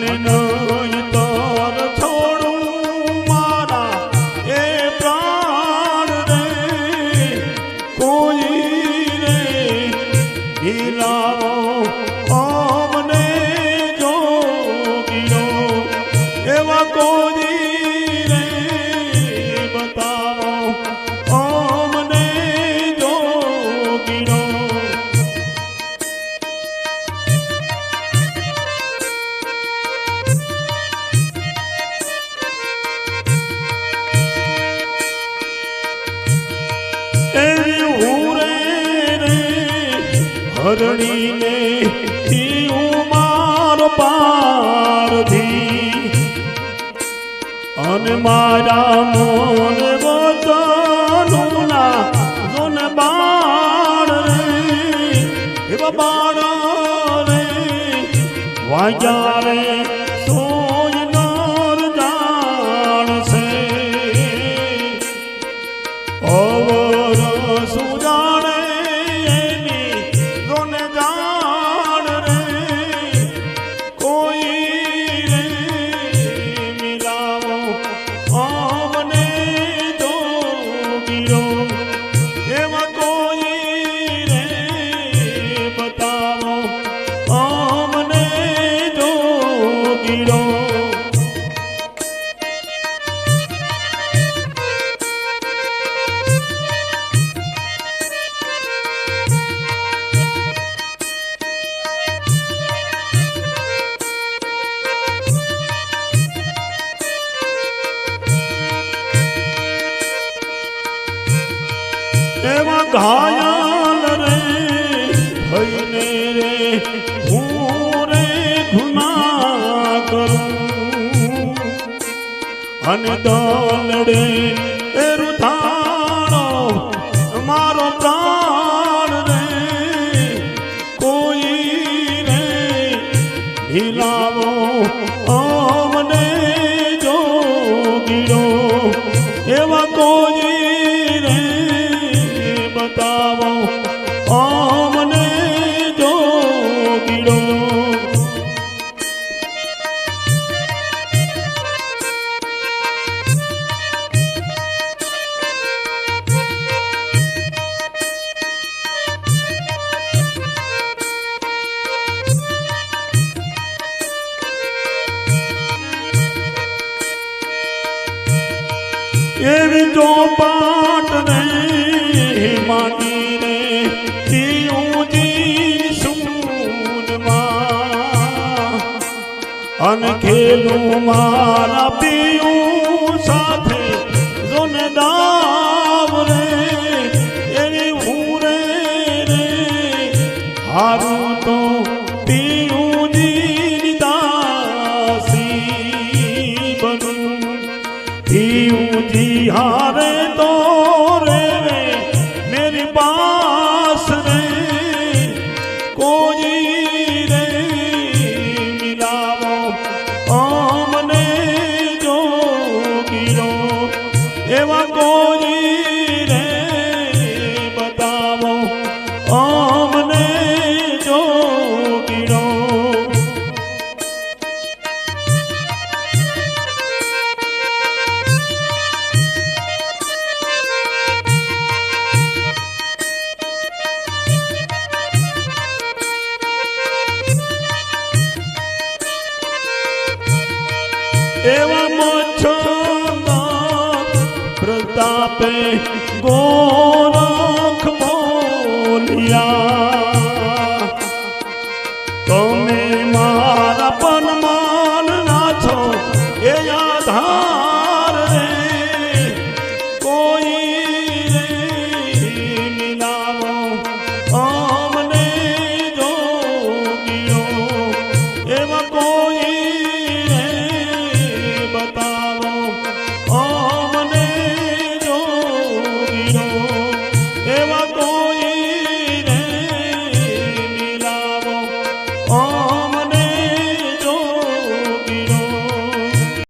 ಮನನೋ હરણીને માર પારધી અને મારા મોન વચનુના જોન બાણ રે. બાણ રે વાજા રે સો tiró. એવા અને દોલડે એવી તો પાટ ને માની રે જીવજી અનખેલું મારા એવા કોઈ રે બતાવો. આમને જો પીડો. એવા મોછો पे गोरख बोलिया